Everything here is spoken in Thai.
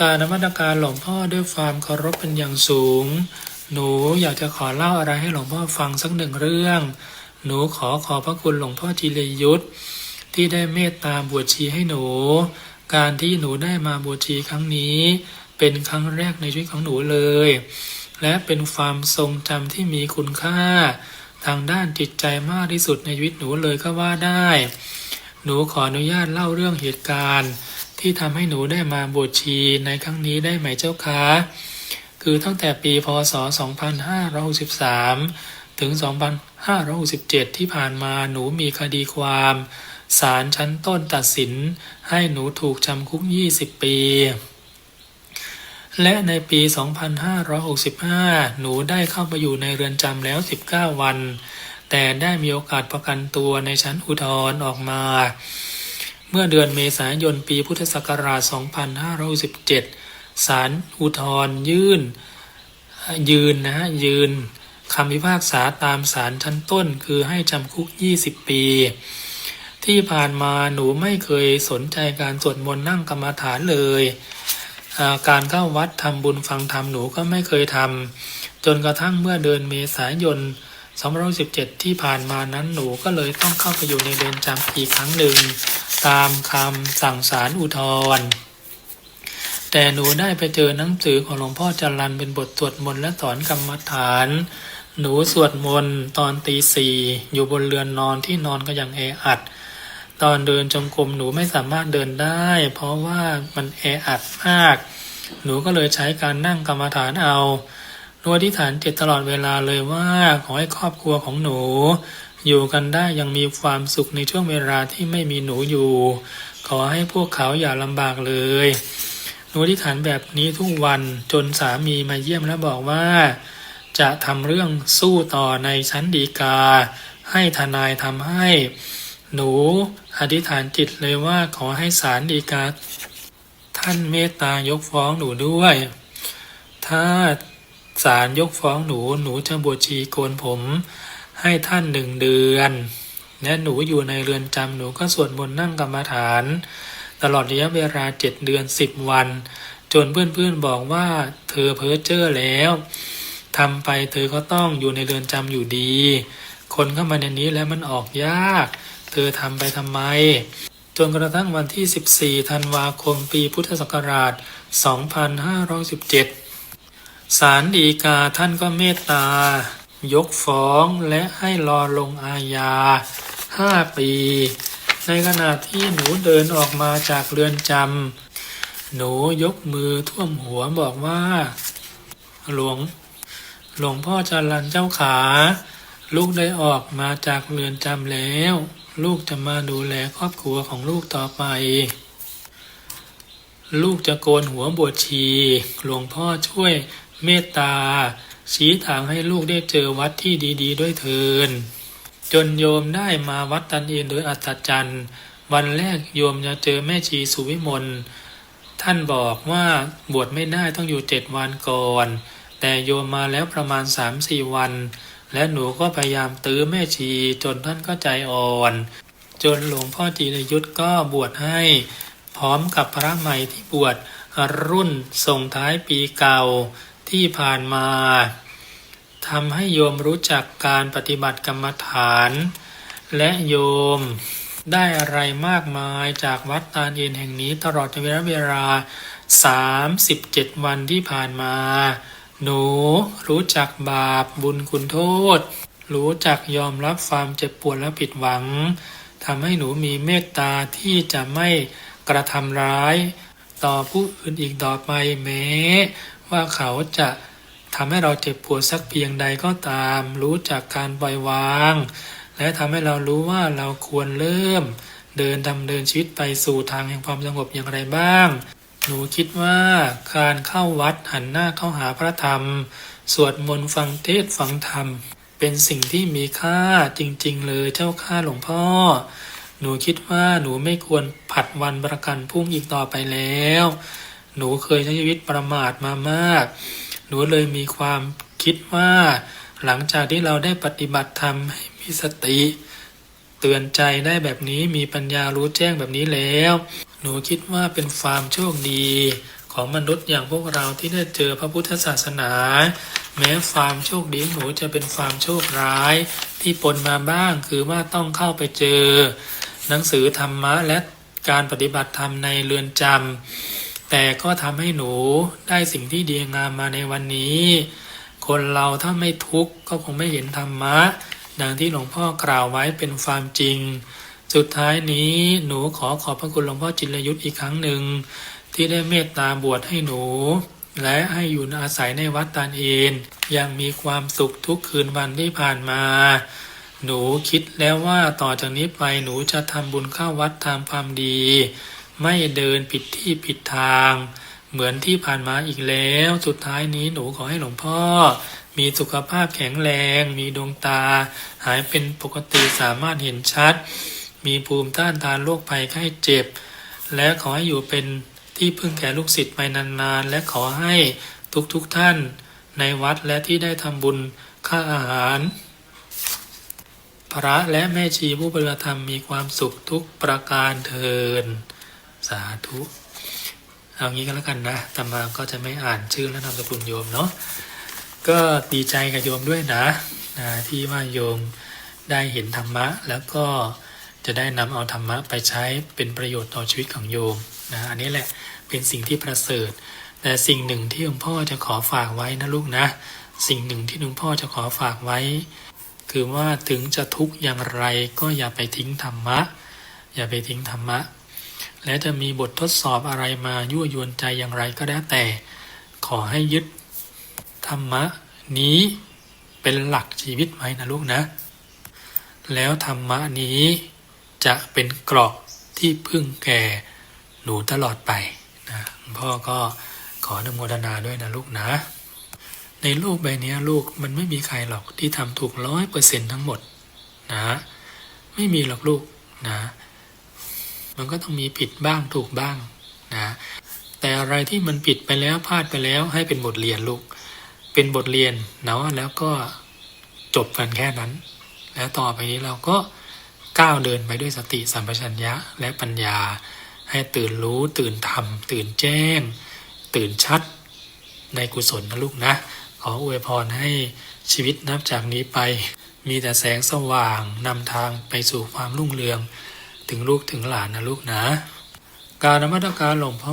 การนมัตการหลวงพ่อด้วยความเคารพเป็นอย่างสูง หนูอยากจะขอเล่าอะไรให้หลวงพ่อฟังสักหนึ่งเรื่อง หนูขอขอบพระคุณหลวงพ่อจิรยุทธที่ได้เมตตาบวชชีให้หนู การที่หนูได้มาบวชชีครั้งนี้ เป็นครั้งแรกในชีวิตของหนูเลย และเป็นความทรงจำที่มีคุณค่า ทางด้านจิตใจมากที่สุดในชีวิตหนูเลยก็ว่าได้ หนูขออนุญาตเล่าเรื่องเหตุการณ์ ที่ทำให้หนูได้มาบวชชีในครั้งนี้ได้ไหมเจ้าคะคือตั้งแต่ปีพศ 2563 ถึง 2567 ที่ผ่านมาหนูมีคดีความศาลชั้นต้นตัดสินให้หนูถูกจำคุก 20 ปี และในปี 2565 หนูได้เข้าไปอยู่ในเรือนจำแล้ว 19 วัน แต่ได้มีโอกาสประกันตัวในชั้นอุทธรณ์ออกมา เมื่อเดือนเมษายนปีพุทธศักราช 2567ศาลอุทธร์ยื่น ยืนนะฮะยืนคำพิพากษาตามศาลชั้นต้นคือให้จำคุก 20 ปี ที่ผ่านมาหนูไม่เคยสนใจการสวดมนต์นั่งกรรมฐานเลย การเข้าวัดทำบุญฟังธรรมหนูก็ไม่เคยทำจนกระทั่งเมื่อเดือนเมษายน2017 ที่ผ่านมานั้นหนูก็เลยต้องเข้าไปอยู่ในเรือนจำอีกครั้งหนึ่ง ตามคำสั่งศาลอุทธรณ์แต่หนูได้ไปเจอหนังสือของหลวงพ่อจรันเป็นบทสวดมนต์และสอนกรรมฐาน หนูสวดมนต์ตอนตีสี่อยู่บนเรือนนอนที่นอนก็ยังแออัด ตอนเดินจงกรมหนูไม่สามารถเดินได้ เพราะว่ามันแออัดมาก หนูก็เลยใช้การนั่งกรรมฐานเอาหนูอธิษฐานจิตตลอดเวลาเลยว่าขอให้ครอบครัวของหนู อยู่กันได้ยังมีความสุขในช่วงเวลาที่ไม่มีหนูอยู่ ขอให้พวกเขาอย่าลำบากเลย หนูอธิษฐานแบบนี้ทุกวันจนสามีมาเยี่ยมแล้วบอกว่า จะทำเรื่องสู้ต่อในชั้นฎีกา ให้ทนายทำให้ หนูอธิษฐานจิตเลยว่าขอให้ศาลฎีกา ท่านเมตตายกฟ้องหนูด้วย ถ้าศาลยกฟ้องหนูหนูจะบวชชีโกนผม ให้ท่านหนึ่งเดือนและหนูอยู่ในเรือนจำหนูก็สวดมนต์นั่งกรรมฐาน ตลอดระยะเวลาเจ็ดเดือนสิบวัน จนเพื่อนๆบอกว่าเธอเพ้อเจ้อแล้วทำไปเธอก็ต้องอยู่ในเรือนจำอยู่ดี คนเข้ามาในนี้แล้วมันออกยาก เธอทำไปทำไม จนกระทั่งวันที่ 14 ธันวาคมปีพุทธศักราช 2517ศาลฎีกาท่านก็เมตตา ยกฟ้องและให้รอลงอาญา5ปี ในขณะที่หนูเดินออกมาจากเรือนจำหนูยกมือท่วมหัวบอกว่า หลวง หลวงพ่อจารันเจ้าขา ลูกได้ออกมาจากเรือนจำแล้ว ลูกจะมาดูแลครอบครัวของลูกต่อไป ลูกจะโกนหัวบวชชี หลวงพ่อช่วยเมตตา ชี้ทางให้ลูกได้เจอวัดที่ดี ๆ ด้วยเถิน จนโยมได้มาวัดตันเอนโดยอัศจรรย์ วันแรกโยมจะเจอแม่ชีสุวิมล ท่านบอกว่าบวชไม่ได้ต้องอยู่เจ็ดวันก่อน แต่โยมมาแล้วประมาณสามสี่วัน และหนูก็พยายามตื้อแม่ชีจนท่านก็ใจอ่อน จนหลวงพ่อจีรยุทธก็บวชให้ พร้อมกับพระใหม่ที่บวชรุ่นส่งท้ายปีเก่า ที่ผ่านมาทำให้โยมรู้จักการปฏิบัติกรรมฐาน และโยมได้อะไรมากมายจากวัดตาลเอ็นแห่งนี้ตลอดระยะเวลา 37 วันที่ผ่านมา หนูรู้จักบาปบุญคุณโทษ รู้จักยอมรับความเจ็บปวดและผิดหวังทำให้หนูมีเมตตาที่จะไม่กระทำร้าย ต่อผู้อื่นอีกต่อไปแม้ ว่าเขาจะทำให้เราเจ็บปวดสักเพียงใดก็ตาม รู้จักการปล่อยวาง และทำให้เรารู้ว่าเราควรเริ่ม เดินดำเนินชีวิตไปสู่ทางแห่งความสงบอย่างไรบ้าง หนูคิดว่าการเข้าวัดหันหน้าเข้าหาพระธรรม สวดมนต์ฟังเทศฟังธรรม เป็นสิ่งที่มีค่าจริง ๆ เลยเจ้าค่าหลวงพ่อ หนูคิดว่าหนูไม่ควรผัดวันประกันพรุ่งอีกต่อไปแล้ว หนูเคยใช้ชีวิตประมาทมามาก หนูเลยมีความคิดว่า หลังจากที่เราได้ปฏิบัติธรรมให้มีสติ เตือนใจได้แบบนี้มีปัญญารู้แจ้งแบบนี้แล้ว หนูคิดว่าเป็นความโชคดี ของมนุษย์อย่างพวกเราที่ได้เจอพระพุทธศาสนา แม้ฟามโชคดีหนูจะเป็นฟามโชคร้ายที่ปนมาบ้างคือว่าต้องเข้าไปเจอ หนังสือธรรมะและการปฏิบัติธรรมในเรือนจำ แต่ก็ทำให้หนูได้สิ่งที่ดีงามมาในวันนี้ คนเราถ้าไม่ทุกข์ก็คงไม่เห็นธรรมะ ดังที่หลวงพ่อกล่าวไว้เป็นความจริง สุดท้ายนี้หนูขอขอบพระคุณหลวงพ่อจิรยุทธ์อีกครั้งหนึ่ง ที่ได้เมตตาบวชให้หนู และให้อยู่อาศัยในวัดตานเอนยังมีความสุขทุกคืนวันที่ผ่านมาหนูคิดแล้วว่าต่อจากนี้ไปหนูจะทำบุญเข้าวัดทำความดี ไม่เดินผิดที่ผิดทาง เหมือนที่ผ่านมาอีกแล้ว สุดท้ายนี้หนูขอให้หลวงพ่อ มีสุขภาพแข็งแรง มีดวงตา หายเป็นปกติสามารถเห็นชัด มีภูมิต้านทานโรคภัยไข้เจ็บ และขอให้อยู่เป็นที่พึ่งแก่ลูกศิษย์ไปนานๆ และขอให้ทุกๆทท่านในวัดและที่ได้ทำบุญค่าอาหาร พระและแม่ชีผู้ปฏิบัติธรรมมีความสุขทุกประการเทิน สาธุเอางี้ก็แล้วกันนะตมาก็จะไม่อ่านชื่อและนามสกุลโยมเนาะก็ดีใจกับโยมด้วยนะนะที่ว่าโยมได้เห็นธรรมะ แล้วก็จะได้นำเอาธรรมะไปใช้เป็นประโยชน์ต่อชีวิตของโยมนะอันนี้แหละเป็นสิ่งที่ประเสริฐ แต่สิ่งหนึ่งที่หลวงพ่อจะขอฝากไว้นะลูกนะ สิ่งหนึ่งที่หลวงพ่อจะขอฝากไว้ คือว่าถึงจะทุกข์อย่างไรก็อย่าไปทิ้งธรรมะ อย่าไปทิ้งธรรมะ และจะมีบททดสอบอะไรมายั่วยวนใจอย่างไรก็แล้แต่ ขอให้ยึดธรรมะนี้เป็นหลักชีวิตไว้นะลูกนะ แล้วธรรมะนี้จะเป็นเกราะที่พึ่งแก่หนูตลอดไปนะพ่อก็ขออนุโมทนาด้วยนะลูกนะ ในโลกใบนี้ลูกมันไม่มีใครหรอกที่ทำถูกร้อยเปอร์เซ็นทั้งหมดนะ ไม่มีหรอกลูกนะ มันก็ต้องมีผิดบ้างถูกบ้างนะแต่อะไรที่มันผิดไปแล้วพลาดไปแล้วให้เป็นบทเรียนลูก เป็นบทเรียนเนาะแล้วก็จบกันแค่นั้น แล้วต่อไปนี้เราก็ก้าวเดินไปด้วยสติสัมปชัญญะและปัญญา ให้ตื่นรู้ตื่นทำตื่นแจ้ง ตื่นชัดในกุศลนะลูกนะ ขออวยพรให้ชีวิตนับจากนี้ไป มีแต่แสงสว่างนำทางไปสู่ความรุ่งเรือง ถึงลูกถึงหลานนะลูกนะ การนมัสการหลวงพ่อ